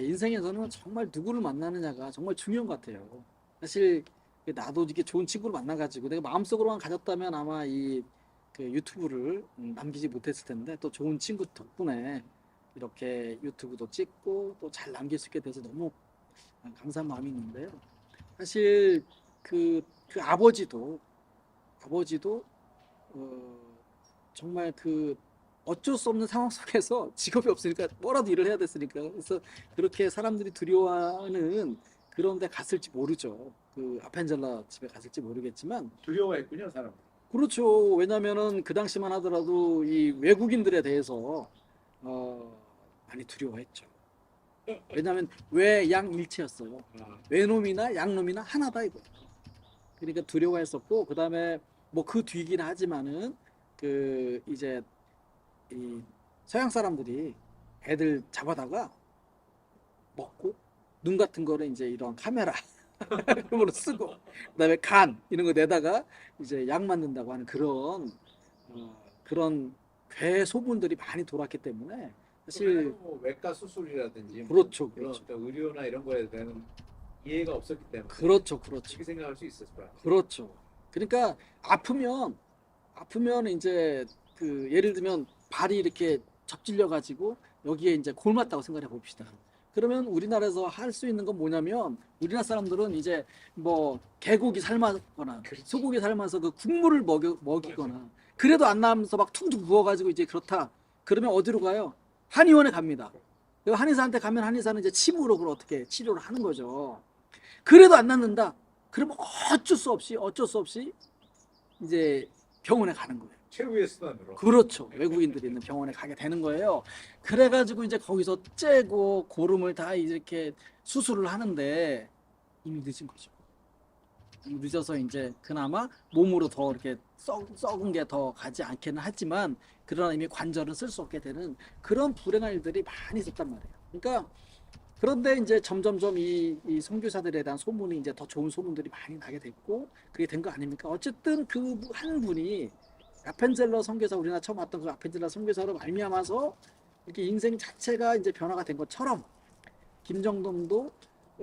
네, 인생에서는 정말 누구를 만나느냐가 정말 중요한 것 같아요. 사실 나도 이렇게 좋은 친구를 만나가지고 내가 마음속으로만 가졌다면 아마 이 그 유튜브를 음, 남기지 못했을 텐데 또 좋은 친구 덕분에 이렇게 유튜브도 찍고 또 잘 남길 수 있게 돼서 너무 감사한 마음이 있는데요. 사실 그, 그 아버지도 아버지도 어, 정말 그 어쩔 수 없는 상황 속에서 직업이 없으니까 뭐라도 일을 해야 됐으니까 그래서 그렇게 사람들이 두려워하는 그런 데 갔을지 모르죠. 그 아펜젤라 집에 갔을지 모르겠지만 두려워했군요 사람. 그렇죠. 왜냐면은 그 당시만 하더라도 이 외국인들에 대해서 어, 많이 두려워했죠. 왜냐면 외양일체였어요. 아, 외놈이나 양놈이나 하나다 이거. 그러니까 두려워했었고 그다음에 뭐 그 뒤긴 하지만은 그 이제 이 서양 사람들이 애들 잡아다가 먹고 눈 같은 거를 이제 이런 카메라 걸로 쓰고 그다음에 간 이런 거 내다가 이제 약 만든다고 하는 그런 어, 그런 괴 소문들이 많이 돌았기 때문에 사실 뭐 외과 수술이라든지 뭐 그렇죠, 이런 그렇죠. 의료나 이런 거에 대한 이해가 없었기 때문에 그렇죠, 그렇죠. 그렇게 생각할 수 있었을 거야. 그렇죠. 그러니까 아프면 아프면 이제 그 예를 들면 발이 이렇게 접질려 가지고 여기에 이제 골맞다고 생각해 봅시다. 그러면 우리나라에서 할 수 있는 건 뭐냐면 우리나라 사람들은 이제 뭐 개고기 삶았거나. 소고기 삶아서 그 국물을 먹여, 먹이거나 그래도 안 나면서 막 퉁퉁 부어가지고 이제 그렇다. 그러면 어디로 가요? 한의원에 갑니다. 그 한의사한테 가면 한의사는 이제 침으로 그걸 어떻게 치료를 하는 거죠. 그래도 안 낫는다. 그러면 어쩔 수 없이 어쩔 수 없이 이제 병원에 가는 거예요. 최후의 수단으로. 그렇죠. 외국인들이 있는 병원에 가게 되는 거예요. 그래가지고 이제 거기서 째고 고름을 다 이렇게 수술을 하는데 이미 늦은 거죠. 늦어서 이제 그나마 몸으로 더 이렇게 썩, 썩은 게 더 가지 않기는 하지만 그러나 이미 관절은 쓸 수 없게 되는 그런 불행한 일들이 많이 있었단 말이에요. 그러니까 그런데 이제 점점점 이, 이 선교사들에 대한 소문이 이제 더 좋은 소문들이 많이 나게 됐고 그게 된 거 아닙니까? 어쨌든 그 한 분이 아펜젤러 선교사 우리나라 처음 왔던 그 아펜젤러 선교사로 말미암아서 이렇게 인생 자체가 이제 변화가 된 것처럼 김정동도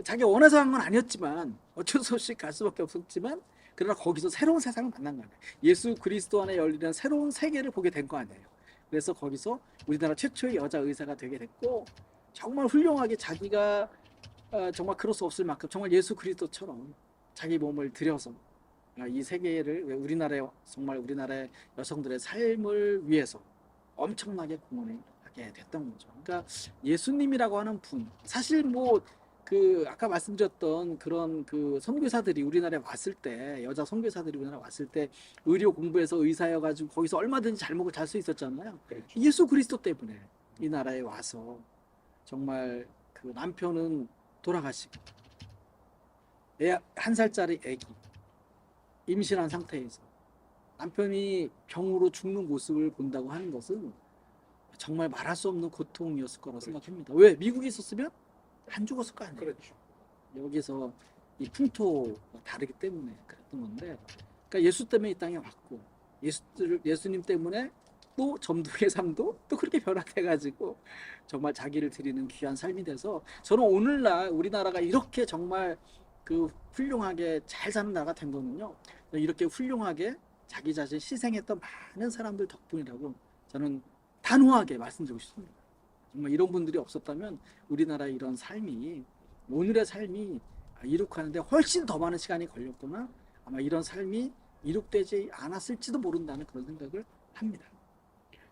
자기 원해서 한 건 아니었지만 어쩔 수 없이 갈 수밖에 없었지만 그러나 거기서 새로운 세상을 만난 거 아니에요. 예수 그리스도 안에 열리는 새로운 세계를 보게 된 거 아니에요. 그래서 거기서 우리나라 최초의 여자 의사가 되게 됐고 정말 훌륭하게 자기가 어, 정말 그럴 수 없을 만큼 정말 예수 그리스도처럼 자기 몸을 들여서 어, 이 세계를 우리나라의 정말 우리나라의 여성들의 삶을 위해서 엄청나게 공헌을 하게 됐던 거죠. 그러니까 예수님이라고 하는 분 사실 뭐 그 아까 말씀드렸던 그런 그 선교사들이 우리나라에 왔을 때 여자 선교사들이 우리나라에 왔을 때 의료 공부해서 의사여 가지고 거기서 얼마든지 잘 먹고 잘 수 있었잖아요. 그렇죠. 예수 그리스도 때문에 이 나라에 와서 정말 그 남편은 돌아가시고 애 한 살짜리 아기 임신한 상태에서 남편이 병으로 죽는 모습을 본다고 하는 것은 정말 말할 수 없는 고통이었을 거라고 그렇죠. 생각합니다. 왜 미국에 있었으면 안 죽었을 거 아니에요. 그렇죠. 여기서 이 풍토가 다르기 때문에 그랬던 건데, 그러니까 예수 때문에 이 땅에 왔고, 예수, 예수님 때문에 또 점등의 삶도 또 그렇게 변화돼가지고 정말 자기를 드리는 귀한 삶이 돼서 저는 오늘날 우리나라가 이렇게 정말 그 훌륭하게 잘 사는 나라가 된 거는요, 이렇게 훌륭하게 자기 자신 희생했던 많은 사람들 덕분이라고 저는 단호하게 말씀드리고 싶습니다. 정말 이런 분들이 없었다면 우리나라의 이런 삶이 오늘의 삶이 이룩하는데 훨씬 더 많은 시간이 걸렸거나 아마 이런 삶이 이룩되지 않았을지도 모른다는 그런 생각을 합니다.